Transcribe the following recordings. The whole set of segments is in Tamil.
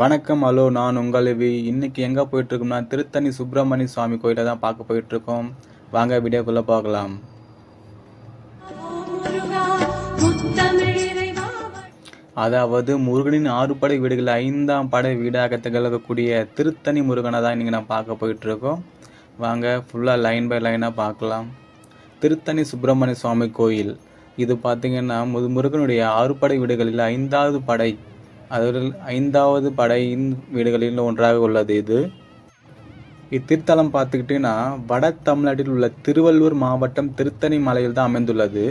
வணக்கம் ஹலோ நான் உங்கள் வி. இன்னைக்கு எங்கே போயிட்டுருக்கோம்னா திருத்தணி சுப்பிரமணிய சுவாமி கோயிலை தான் பார்க்க போயிட்டுருக்கோம். வாங்க வீடியோக்குள்ளே பார்க்கலாம் அதாவது முருகனின் ஆறு படை வீடுகள் ஐந்தாம் படை வீடாக திகழக்கூடிய திருத்தணி முருகனை தான் இன்றைக்கி நான் பார்க்க போயிட்டுருக்கோம். வாங்க ஃபுல்லாக லைன் பை லைனாக பார்க்கலாம். திருத்தணி சுப்பிரமணிய சுவாமி கோயில். இது பார்த்திங்கன்னா முது முருகனுடைய ஆறு படை வீடுகளில் ஐந்தாவது படை அதில் ஐந்தாவது படையின் வீடுகளில் ஒன்றாக உள்ளது இது. இத்திருத்தலம் பார்த்துக்கிட்டிங்கன்னா வட தமிழ்நாட்டில் உள்ள திருவள்ளூர் மாவட்டம் திருத்தணி மலையில் தான் அமைந்துள்ளது.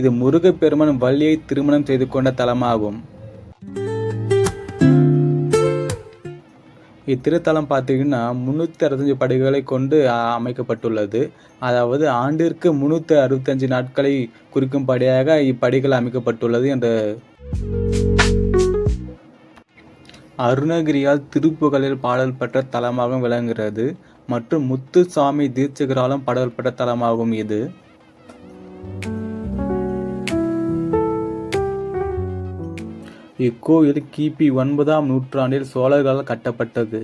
இது முருகப்பெருமன் வள்ளியை திருமணம் செய்து கொண்ட தலமாகும். இத்திருத்தலம் பார்த்தீங்கன்னா முந்நூற்றி அறுபத்தஞ்சு படைகளை கொண்டு அமைக்கப்பட்டுள்ளது. அதாவது ஆண்டிற்கு முந்நூற்றி அறுபத்தஞ்சு நாட்களை குறிக்கும் படியாக இப்படிகள் அமைக்கப்பட்டுள்ளது என்ற அருணகிரியால் திருப்புகழில் பாடல் பெற்ற தலமாகவும் விளங்குகிறது மற்றும் முத்துசாமி தீட்சிகராலும் பாடல் பெற்ற தலமாகும் இது. இக்கோயில் கிபி ஒன்பதாம் நூற்றாண்டில் சோழர்களால் கட்டப்பட்டது.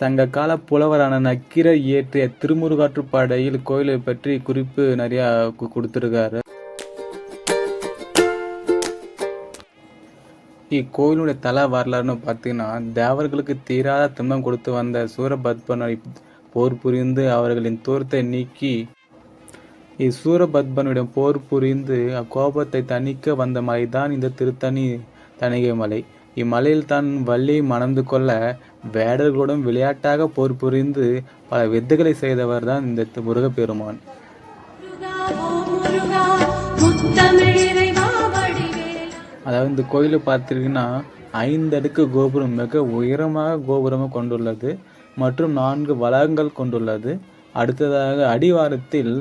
சங்ககால புலவரான நக்கீரர் இயற்றிய திருமுருகாற்றுப்படையில் கோயிலை பற்றி குறிப்பு நிறைய கொடுத்துருக்காரு. இக்கோயிலுடைய தல வரலாறுன்னு பார்த்தீங்கன்னா தேவர்களுக்கு தீராத துன்பம் கொடுத்து வந்த சூரபத்மனை போர் புரிந்து அவர்களின் தூரத்தை நீக்கி இச்சூரபத்மனிடம் போர் புரிந்து அக்கோபத்தை தணிக்க வந்த மலைதான் இந்த திருத்தணி தணிகை மலை. இம்மலையில் தான் வள்ளியை மணந்து கொள்ள வேடர்களுடன் விளையாட்டாக போர் புரிந்து பல வித்துகளை செய்தவர் தான் இந்த முருகப்பெருமான். அதாவது இந்த கோயிலை பார்த்திங்கன்னா ஐந்து அடுக்கு கோபுரம் மிக உயரமாக கோபுரமாக கொண்டுள்ளது மற்றும் நான்கு வளங்கள் கொண்டுள்ளது. அடுத்ததாக அடிவாரத்தில்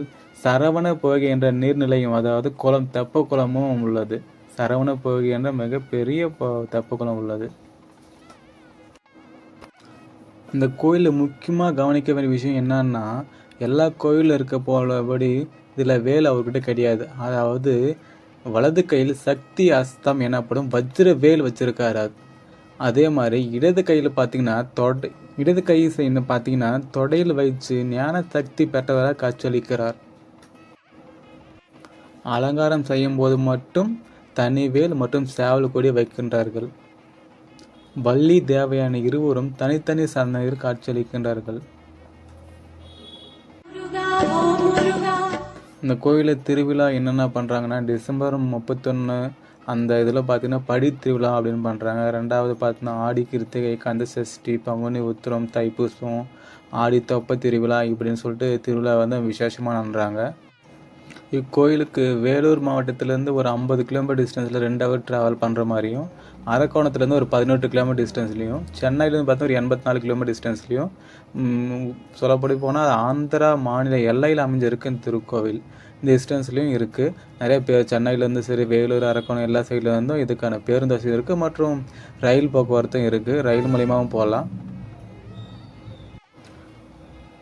சரவண புகை என்ற நீர்நிலையும் அதாவது குளம் தெப்ப குளமும் உள்ளது. சரவண புகை என்ற மிகப்பெரிய தெப்ப குளம் உள்ளது. இந்த கோயிலில் முக்கியமாக கவனிக்க வேண்டிய விஷயம் என்னன்னா எல்லா கோயிலில் இருக்க போலபடி இதில் வேல் அவர்கிட்ட கிடையாது. அதாவது வலது கையில் சக்தி அஸ்தம் எனப்படும் வஜ்ர வேல் வச்சிருக்காரு? அதே மாதிரி இடது கையில் பார்த்தீங்கன்னா தொடை இடது கை செய்யு பார்த்தீங்கன்னா தொடையில் வைத்து ஞான சக்தி பெற்றவராக காட்சியளிக்கிறார். அலங்காரம் செய்யும் போது மட்டும் தனி வேல் மற்றும் சேவல் கொடி வைக்கின்றார்கள். வள்ளி தேவையான இருவரும் தனித்தனி சன்னதியில் காட்சியளிக்கின்றார்கள். இந்த கோயிலில் திருவிழா என்னென்ன பண்ணுறாங்கன்னா டிசம்பர் முப்பத்தொன்று அந்த இதில் பார்த்தீங்கன்னா படி திருவிழா அப்படின்னு பண்ணுறாங்க ரெண்டாவது பார்த்தீங்கன்னா ஆடி கிருத்திகை கந்த சஷ்டி பங்குனி உத்திரம் தைப்பூசம் ஆடி தொப்ப திருவிழா இப்படின்னு சொல்லிட்டு திருவிழா வந்து விசேஷமாக பண்ணுறாங்க இக்கோயிலுக்கு வேலூர் மாவட்டத்திலேருந்து ஒரு ஐம்பது கிலோமீட்டர் டிஸ்டன்ஸில் ரெண்டு ஹவர் ட்ராவல் பண்ணுற மாதிரியும் அரக்கோணத்துலேருந்து ஒரு பதினெட்டு கிலோமீட்டர் டிஸ்டன்ஸ்லையும் சென்னையிலேருந்து பார்த்தா ஒரு எண்பத்தி நாலு கிலோமீட்டர் டிஸ்டன்ஸ்லையும் சொல்லப்படி போனால் ஆந்திரா மாநில எல்லையில் அமைஞ்சிருக்கு இந்த திருக்கோவில். இந்த டிஸ்டன்ஸ்லையும் இருக்குது நிறைய பேர் சென்னையிலேருந்து சரி வேலூர் அரக்கோணம் எல்லா சைட்லேருந்தும் இதுக்கான பேருந்து வசதி இருக்குது மற்றும் ரயில் போக்குவரத்தும் இருக்குது ரயில் மூலியமாகவும் போகலாம்.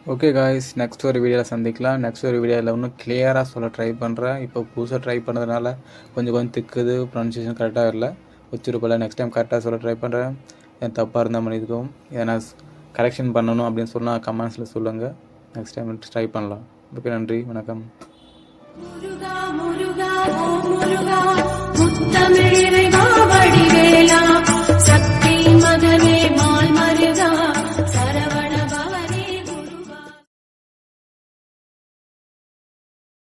ஓகே காய்ஸ் நெக்ஸ்ட் ஒரு வீடியோவில் சந்திக்கலாம். நெக்ஸ்ட் ஒரு வீடியோவில் இன்னும் கிளியராக சொல்ல ட்ரை பண்ணுறேன் இப்போ புதுசாக ட்ரை பண்ணுறதுனால கொஞ்சம் கொஞ்சம் திக்குது ப்ரொனன்சியேஷன் கரெக்டாக இல்லை உச்சிருப்பில் நெக்ஸ்ட் டைம் கரெக்டாக சொல்ல ட்ரை பண்ணுறேன் என் தப்பாக இருந்தால் மன்னிக்கும் ஏன்னா கரெக்ஷன் பண்ணணும் அப்படின்னு சொன்னால் கமெண்ட்ஸில் சொல்லுங்கள் நெக்ஸ்ட் டைம் ட்ரை பண்ணலாம். ஓகே நன்றி வணக்கம். முருகா முருகா முருகா வடிவேலா